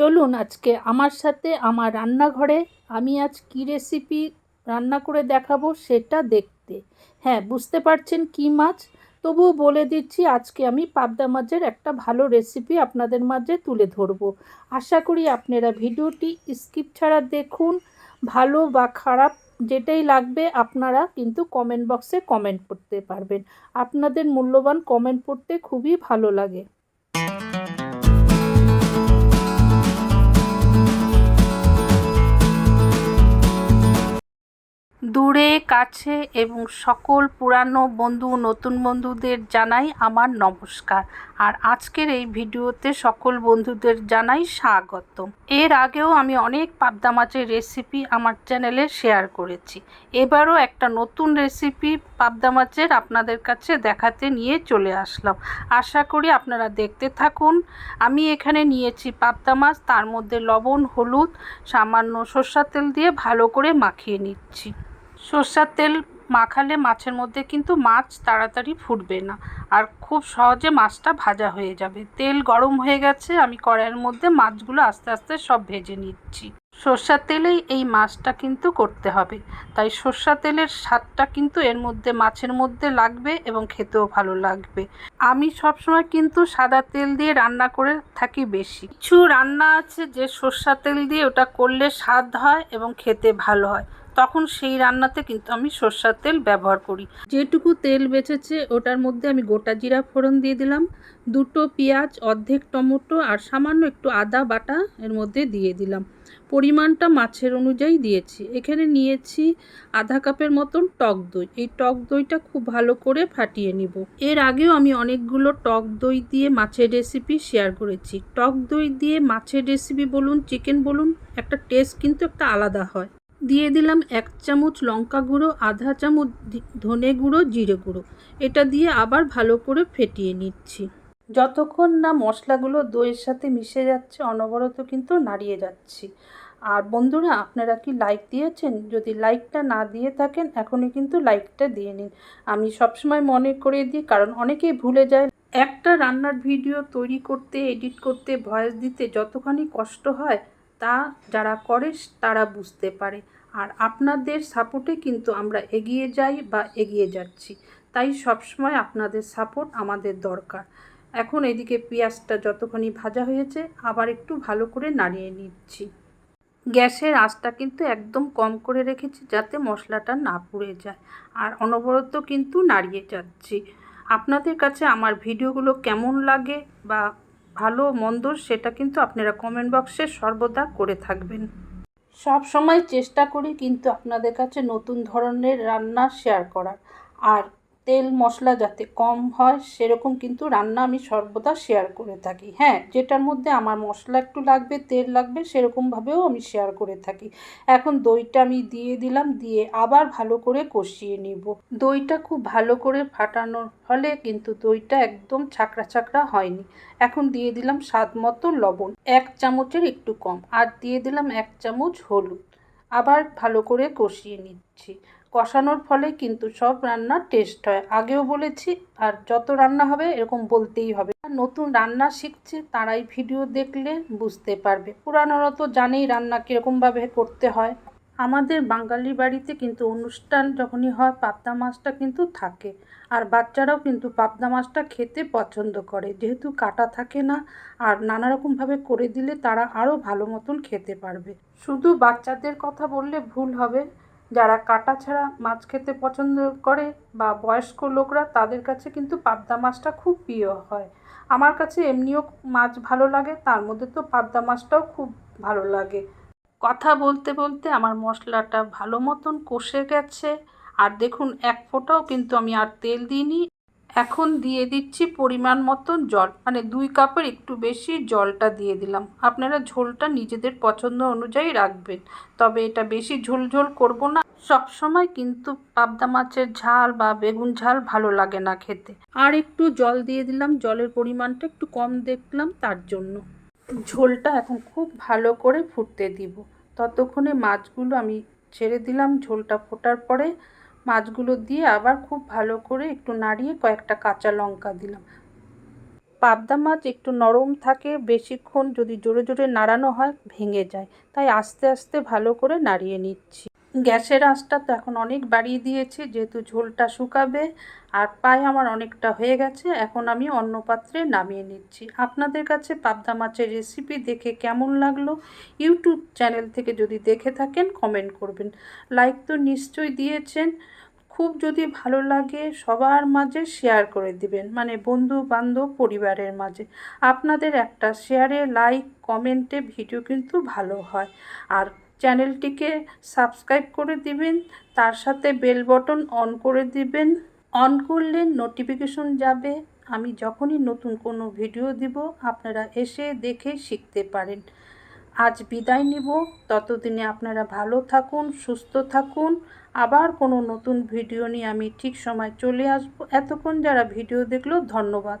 চলুন আজকে আমার সাথে আমার রান্নাঘরে আমি আজ কী রেসিপি রান্না করে দেখাবো সেটা দেখতে। হ্যাঁ বুঝতে পারছেন কী মাছ? তবুও বলে দিচ্ছি আজকে আমি পাবদা মাছের একটা ভালো রেসিপি আপনাদের মাঝে তুলে ধরবো। আশা করি আপনারা ভিডিওটি স্কিপ ছাড়া দেখুন। ভালো বা খারাপ যেটাই লাগবে আপনারা কিন্তু কমেন্ট বক্সে কমেন্ট করতে পারবেন। আপনাদের মূল্যবান কমেন্ট পড়তে খুবই ভালো লাগে। দূরে, কাছে এবং সকল পুরানো বন্ধু, নতুন বন্ধুদের জানাই আমার নমস্কার। আর আজকের এই ভিডিওতে সকল বন্ধুদের জানাই স্বাগত এর আগেও আমি অনেক পাবদা মাছের রেসিপি আমার চ্যানেলে শেয়ার করেছি। এবারও একটা নতুন রেসিপি পাবদা মাছের আপনাদের কাছে দেখাতে নিয়ে চলে আসলাম। আশা করি আপনারা দেখতে থাকুন। আমি এখানে নিয়েছি পাবদা মাছ, তার মধ্যে লবণ, হলুদ, সামান্য সর্ষার তেল দিয়ে ভালো করে মাখিয়ে নিচ্ছি। সর্ষার তেল মাখালে মাছের মধ্যে কিন্তু মাছ তাড়াতাড়ি ফুটবে না। আর খুব সহজে মাছটা ভাজা হয়ে যাবে। তেল গরম হয়ে গেছে, আমি কড়াইয়ের মধ্যে মাছগুলো আস্তে আস্তে সব ভেজে নিচ্ছি। সর্ষার তেলেই এই মাছটা কিন্তু করতে হবে। তাই সর্ষা তেলের স্বাদটা কিন্তু এর মধ্যে মাছের মধ্যে লাগবে এবং খেতেও ভালো লাগবে। আমি সবসময় কিন্তু সাদা তেল দিয়ে রান্না করে থাকি বেশি। কিছু রান্না আছে যে সর্ষা তেল দিয়ে ওটা করলে স্বাদ হয় এবং খেতে ভালো হয়। তখন সেই রান্নাতে কিন্তু আমি সর্ষার তেল ব্যবহার করি। যেটুকু তেল বেঁচেছে ওটার মধ্যে আমি গোটা জিরা ফোড়ন দিয়ে দিলাম, দুটো পেঁয়াজ, অর্ধেক টমেটো আর সামান্য একটু আদা বাটা এর মধ্যে দিয়ে দিলাম। পরিমাণটা মাছের অনুযায়ী দিয়েছি। এখানে নিয়েছি আধা কাপের মতন টক দই। এই টক দইটা খুব ভালো করে ফাটিয়ে নিব। এর আগেও আমি অনেকগুলো টক দই দিয়ে মাছের রেসিপি শেয়ার করেছি। টক দই দিয়ে মাছের রেসিপি বলুন, চিকেন বলুন, একটা টেস্ট কিন্তু একটা আলাদা হয়। দিয়ে দিলাম এক চামচ লঙ্কা গুঁড়ো, আধা চামচ ধনে গুঁড়ো, জিরে গুঁড়ো। এটা দিয়ে আবার ভালো করে ফেটিয়ে নিচ্ছি। যতক্ষণ না মশলাগুলো দইয়ের সাথে মিশে যাচ্ছে, অনবরত কিন্তু নাড়িয়ে যাচ্ছি। আর বন্ধুরা, আপনারা কি লাইক দিয়েছেন? যদি লাইকটা না দিয়ে থাকেন, এখনই কিন্তু লাইকটা দিয়ে নিন। আমি সবসময় মনে করে দিই, কারণ অনেকেই ভুলে যায়। একটা রান্নার ভিডিও তৈরি করতে এডিট করতে ভয়েস দিতে যতখানি কষ্ট হয় তা যারা করে, তারা বুঝতে পারে। আর আপনাদের সাপোর্টে কিন্তু আমরা এগিয়ে যাই বা এগিয়ে যাচ্ছি। তাই সবসময় আপনাদের সাপোর্ট আমাদের দরকার। এখন এদিকে পেঁয়াজটা যতখানি ভাজা হয়েছে, আবার একটু ভালো করে নাড়িয়ে নিচ্ছি। গ্যাসের আঁচটা কিন্তু একদম কম করে রেখেছি যাতে মশলাটা না পুড়ে যায়। আর অনবরত কিন্তু নাড়িয়ে যাচ্ছি। আপনাদের কাছে আমার ভিডিওগুলো কেমন লাগে বা ভালো মন্দ সেটা কিন্তু আপনারা কমেন্ট বক্সে সর্বদা করে থাকবেন। সব সময় চেষ্টা করি কিন্তু আপনাদের কাছে নতুন ধরনের রান্না শেয়ার করার। আর তেল মশলা যাতে কম হয়, সেরকম কিন্তু রান্না আমি সর্বদা শেয়ার করে থাকি। হ্যাঁ যেটার মধ্যে আমার মশলা একটু লাগবে, তেল লাগবে, সেরকমভাবেও আমি শেয়ার করে থাকি। এখন দইটা আমি দিয়ে দিলাম, দিয়ে আবার ভালো করে কষিয়ে নিব। দইটা খুব ভালো করে ফাটানোর ফলে কিন্তু দইটা একদম ছাকড়া ছাকড়া হয়নি। এখন দিয়ে দিলাম স্বাদ মতো লবণ, এক চামচের একটু কম। আর দিয়ে দিলাম এক চামচ হলুদ। আবার ভালো করে কষিয়ে নিচ্ছি। কষানোর ফলে কিন্তু সব রান্নার টেস্ট হয়। আগেও বলেছি, আর যত রান্না হবে এরকম বলতেই হবে। নতুন রান্না শিখছে, তারাই ভিডিও দেখলে বুঝতে পারবে। পুরানোরা তো জানেই রান্না কীরকমভাবে করতে হয়। আমাদের বাঙালি বাড়িতে কিন্তু অনুষ্ঠান যখনই হয়, পাবদা মাছটা কিন্তু থাকে। আর বাচ্চারাও কিন্তু পাবদা মাছটা খেতে পছন্দ করে। যেহেতু কাটা থাকে না, আর নানা রকমভাবে করে দিলে তারা আরও ভালো মতন খেতে পারবে। শুধু বাচ্চাদের কথা বললে ভুল হবে। যারা কাটা ছাড়া মাছ খেতে পছন্দ করে বা বয়স্ক লোকরা, তাদের কাছে কিন্তু পাবদা মাছটা খুব প্রিয় হয়। আমার কাছে এমনিও মাছ ভালো লাগে, তার মধ্যে তো পাবদা মাছটাও খুব ভালো লাগে। কথা বলতে বলতে আমার মশলাটা ভালো মতন কষে গেছে। আর দেখুন, এক ফোঁটাও কিন্তু আমি আর তেল দিইনি। এখন দিয়ে দিচ্ছি পরিমাণ মতন জল। মানে দুই কাপের একটু বেশি জলটা দিয়ে দিলাম। আপনারা ঝোলটা নিজেদের পছন্দ অনুযায়ী রাখবেন। তবে এটা বেশি ঝোল ঝোল করব না। সব সময় কিন্তু পাবদা মাছের ঝাল বা বেগুন ঝাল ভালো লাগে না খেতে। আর একটু জল দিয়ে দিলাম। জলের পরিমাণটা একটু কম দেখলাম তার জন্য। ঝোলটা এখন খুব ভালো করে ফুটতে দিব। ততক্ষণে মাছগুলো আমি ছেড়ে দিলাম, ঝোলটা ফোটার পরে মাছগুলো দিয়ে আবার খুব ভালো করে একটু নাড়িয়ে কয়েকটা কাঁচা লঙ্কা দিলাম। পাবদা মাছ একটু নরম থাকে, বেশিক্ষণ যদি জোরে জোরে নাড়ানো হয় ভেঙে যায়। তাই আস্তে আস্তে ভালো করে নাড়িয়ে নিচ্ছি। গ্যাসের আঁচটা তো এখন অনেক বাড়িয়ে দিয়েছি, যেহেতু ঝোলটা শুকাবে আর পায়ে আমার অনেকটা হয়ে গেছে, এখন আমি অন্য পাত্রে নামিয়ে নিচ্ছি। আপনাদের কাছে পাবদা মাছের রেসিপি দেখে কেমন লাগল? ইউটিউব চ্যানেল থেকে যদি দেখে থাকেন কমেন্ট করবেন। লাইক তো নিশ্চয়ই দিয়েছেন। খুব যদি ভালো লাগে, সবার মাঝে শেয়ার করে দিবেন মানে বন্ধু বান্ধব পরিবারের মাঝে। আপনাদের একটা শেয়ারে লাইক কমেন্টে ভিডিও কিন্তু ভালো হয়। আর চ্যানেলটিকে সাবস্ক্রাইব করে দিবেন, তার সাথে বেল বটন অন করে দিবেন। অন করলে নোটিফিকেশন যাবে। আমি যখনই নতুন কোনো ভিডিও দিব, আপনারা এসে দেখে শিখতে পারেন। আজ বিদায় নিব। ততদিনে আপনারা ভালো থাকুন, সুস্থ থাকুন। আবার কোনো নতুন ভিডিও নিয়ে আমি ঠিক সময় চলে আসব। এতক্ষণ যারা ভিডিও দেখল, ধন্যবাদ।